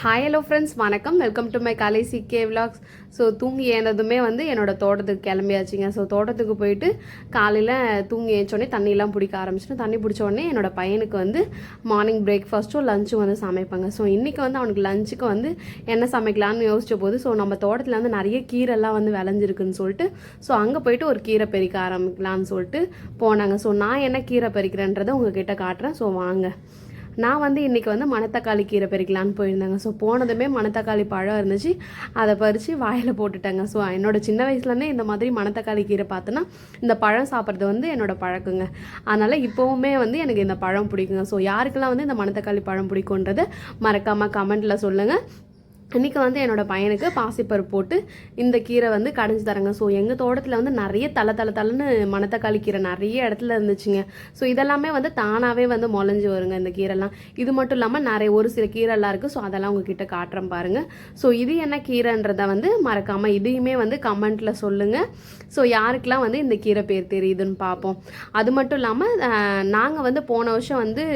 Hi hello friends வணக்கம். Welcome to my Kalai C K vlogs so தூங்கி ஏனதுமே வந்து என்னோட தோட்டத்துக்கு கிளம்பியாச்சுங்க. ஸோ தோட்டத்துக்கு போயிட்டு காலையில் தூங்கி ஏச்சோடனே தண்ணியெல்லாம் பிடிக்க ஆரம்பிச்சிட்டு தண்ணி பிடிச்ச உடனே என்னோட பையனுக்கு வந்து மார்னிங் பிரேக்ஃபாஸ்ட்டும் லஞ்சும் வந்து சமைப்பாங்க. ஸோ இன்றைக்கி வந்து அவனுக்கு லஞ்சுக்கு வந்து என்ன சமைக்கலாம்னு யோசிச்ச போது ஸோ நம்ம தோட்டத்தில் வந்து நிறைய கீரைலாம் வந்து விளைஞ்சிருக்குன்னு சொல்லிட்டு ஸோ அங்கே போயிட்டு ஒரு கீரை பறிக்க ஆரம்பிக்கலான்னு சொல்லிட்டு போனாங்க. ஸோ நான் என்ன கீரை பறிக்கிறேன்றதை உங்ககிட்ட காட்டுறேன். ஸோ வாங்க. நான் வந்து இன்றைக்கி வந்து மணத்தக்காளி கீரை பறிக்கலான்னு போயிருந்தாங்க. ஸோ போனதுமே மணத்தக்காளி பழம் இருந்துச்சு. அதை பறித்து வாயில் போட்டுட்டாங்க. ஸோ என்னோட சின்ன வயசுலேருந்தே இந்த மாதிரி மணத்தக்காளி கீரை பார்த்தோன்னா இந்த பழம் சாப்பிட்றது வந்து என்னோட பழக்கங்க. அதனால் இப்போவுமே வந்து எனக்கு இந்த பழம் பிடிக்குங்க. ஸோ யாருக்கெல்லாம் வந்து இந்த மணத்தக்காளி பழம் பிடிக்குன்றதை மறக்காமல் கமெண்ட்டில் சொல்லுங்கள் இன்றைக்கி வந்து என்னோட பையனுக்கு பாசிப்பருப்பு போட்டு இந்த கீரை வந்து கடைஞ்சி தரேங்க. ஸோ எங்கள் தோட்டத்தில் வந்து நிறைய தலை தலை தலைன்னு மணத்தக்காளி கீரை நிறைய இடத்துல இருந்துச்சுங்க. ஸோ இதெல்லாமே வந்து தானாகவே வந்து முளைஞ்சி வருங்க இந்த கீரைலாம். இது மட்டும் இல்லாமல் நிறைய ஒரு சில கீரைலாம் இருக்குது ஸோ அதெல்லாம் உங்ககிட்ட காட்டுறேன் பாருங்கள் ஸோ இது என்ன கீரைன்றதை வந்து மறக்காமல் இதையுமே வந்து கமெண்ட்டில் சொல்லுங்கள் ஸோ யாருக்கெல்லாம் வந்து இந்த கீரை பேர் தெரியுதுன்னு பார்ப்போம் அது மட்டும் இல்லாமல் நாங்கள் வந்து போன வருஷம் வந்து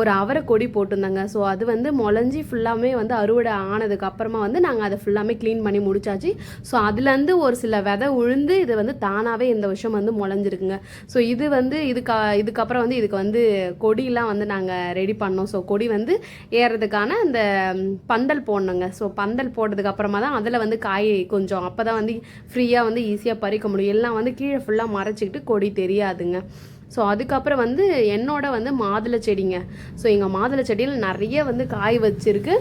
ஒரு அவரை கொடி போட்டிருந்தாங்க. ஸோ அது வந்து முளைஞ்சி ஃபுல்லாமே வந்து அறுவடை ஆனதுக்கு அப்புறமா வந்து நாங்கள் அதை ஃபுல்லாமே க்ளீன் பண்ணி முடிச்சாச்சு. ஸோ அதுலேருந்து ஒரு சில விதை உழுந்து இது வந்து தானாகவே இந்த வருஷம் வந்து முளைஞ்சிருக்குங்க. ஸோ இது வந்து இதுக்கு இதுக்கப்புறம் வந்து இதுக்கு வந்து கொடியெலாம் வந்து நாங்கள் ரெடி பண்ணோம். ஸோ கொடி வந்து ஏறுறதுக்கான அந்த பந்தல் போடணுங்க. ஸோ பந்தல் போட்டதுக்கு அப்புறமா தான் அதில் வந்து காய் கொஞ்சம் அப்போ தான் வந்து ஃப்ரீயாக வந்து ஈஸியாக பறிக்க முடியும். எல்லாம் வந்து கீழே ஃபுல்லாக மறைச்சிக்கிட்டு கொடி தெரியாதுங்க. ஸோ அதுக்கப்புறம் வந்து என்னோட வந்து மாதுளை செடிங்க. ஸோ எங்கள் மாதுளை செடியில் நிறைய வந்து காய் வச்சிருக்கு.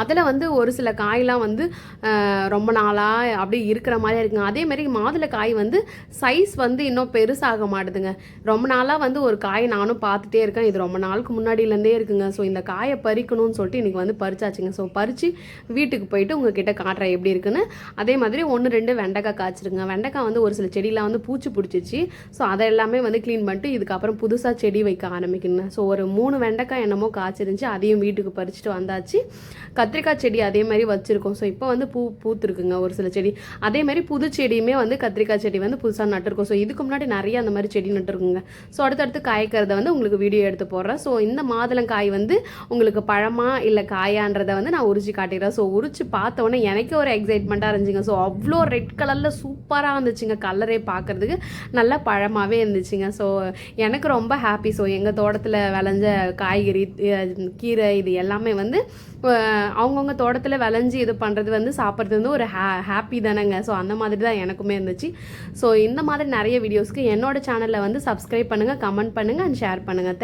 அதில் வந்து ஒரு சில காயெலாம் வந்து ரொம்ப நாளாக அப்படியே இருக்கிற மாதிரி இருக்குங்க. அதேமாரி மாதுளை காய் வந்து சைஸ் வந்து இன்னும் பெருசாக மாட்டுதுங்க. ரொம்ப நாளாக வந்து ஒரு காய் நானும் பார்த்துட்டே இருக்கேன். இது ரொம்ப நாளுக்கு முன்னாடியிலேருந்தே இருக்குங்க. ஸோ இந்த காயை பறிக்கணும்னு சொல்லிட்டு இன்றைக்கி வந்து பறிச்சாச்சுங்க. ஸோ பறித்து வீட்டுக்கு போயிட்டு உங்ககிட்ட காட்டுறேன் எப்படி இருக்குன்னு. அதே மாதிரி ஒன்று ரெண்டு வெண்டைக்காய் காய்ச்சிருங்க. வெண்டைக்காய் வந்து ஒரு சில செடியெலாம் வந்து பூச்சி பிடிச்சிச்சு ஸோ அதை எல்லாமே வந்து க்ளீன் பண்ணிட்டு இதுக்கப்புறம் புதுசாக செடி வைக்க ஆரம்பிக்கணும் ஸோ ஒரு மூணு வெண்டைக்காய் என்னமோ காய்ச்சிருந்துச்சு. அதையும் வீட்டுக்கு பறிச்சுட்டு வந்தாச்சு. கத்திரிக்காய் செடி அதே மாதிரி வச்சுருக்கோம். ஸோ இப்போ வந்து பூ பூத்துருக்குங்க ஒரு சில செடி. அதே மாதிரி புது செடியுமே வந்து கத்திரிக்காய் செடி வந்து புதுசாக நட்டுருக்கோம். ஸோ இதுக்கு முன்னாடி நிறைய அந்த மாதிரி செடி நட்டுருக்குங்க. ஸோ அடுத்தடுத்து காய்க்கிறத வந்து உங்களுக்கு வீடியோ எடுத்து போடுறேன். ஸோ இந்த மாதுளங்காய் வந்து உங்களுக்கு பழமா இல்லை காயான்றதை வந்து நான் உரிச்சு காட்டிடுறேன். ஸோ உரிச்சு பார்த்தோன்னே எனக்கே ஒரு எக்ஸைட்மெண்ட்டாக இருந்துச்சுங்க. ஸோ அவ்வளோ ரெட் கலரில் சூப்பராக இருந்துச்சுங்க கலரே பார்க்குறதுக்கு. நல்லா பழமாகவே இருந்துச்சுங்க. ஸோ எனக்கு ரொம்ப ஹாப்பி ஸோ எங்கள் தோட்டத்தில் விளைஞ்ச காய்கறி கீரை இது எல்லாமே வந்து அவங்கவுங்க தோட்டத்தில் விளைஞ்சி இது பண்ணுறது வந்து சாப்பிட்றது வந்து ஒரு ஹே ஹாப்பி தானேங்க. ஸோ அந்த மாதிரி தான் எனக்குமே இருந்துச்சு. ஸோ இந்த மாதிரி நிறைய வீடியோஸ்க்கு என்னோட சேனலில் வந்து சப்ஸ்கிரைப் பண்ணுங்கள் கமெண்ட் பண்ணுங்கள் அண்ட் ஷேர் பண்ணுங்கள்